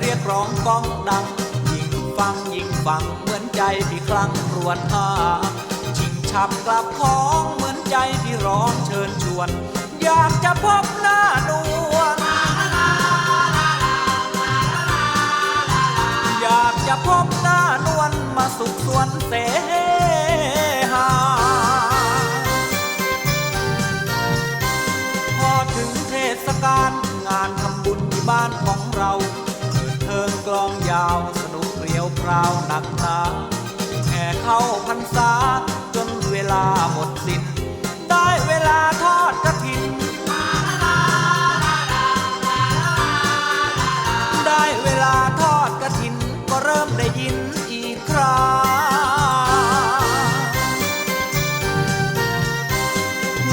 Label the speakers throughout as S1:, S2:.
S1: เรียกร้องก้องดัง ยิ่งฟังยิ่งฟังเหมือนใจที่คลั่งรวนหาชิงฉับกลับของเหมือนใจที่ร้องเชิญชวน อยากจะพบหน้านวลอยากจะพบหน้านวลมาสุขสวนเสหาพอถึงเทศกาลงานทำบุญที่บ้านของ ยาวสนุกเรียวพราวหนักหนาแห่เข้าพรรษาจนเวลาหมดสิ้น ได้เวลาทอดกระถิน ได้เวลาทอดกระถินก็เริ่มได้ยินอีกครา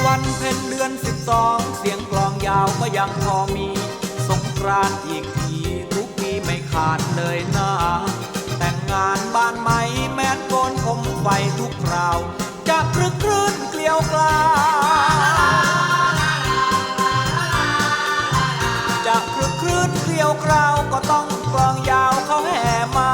S1: วันเพ็ญเดือนสิบสองเสียงกลองยาวก็ยังพอมี สงกรานต์อีกที ขาดเลยนะแต่งงานบ้านไหมแม้นโกนผมไฟทุกคราว จะครึกครื้นเกลียวกลาวจะครึกครื้นเกลียวกราวก็ต้องกลองยาวเขาแห่มา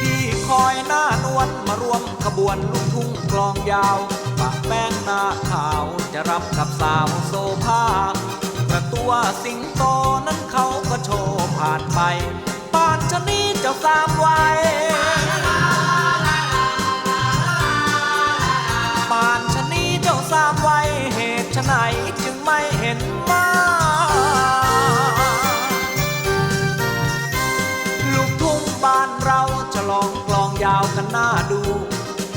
S1: พี่คอยหน้านวลมารวมขบวนลูกทุ่งกลองยาวปะแป้งหน้าขาวจะรับกับสาวโซภา ตัวสิงโตนั้นเขาก็โชว์ผ่านไปป่านชะนี้เจ้าสามวัยป่านชะนี้เจ้าสามวัยเหตุไฉนจึงไม่เห็นมาลูกทุ่งบ้านเราจะลองกลองยาวกันหน้าดู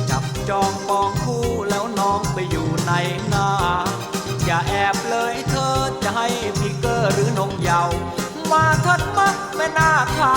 S1: จับจองปองคู่แล้วน้องไปอยู่ในนา อย่าแอบเลยเธอจะให้พี่เกอร์หรือนงเยาวมาทัดมักแม่นาขา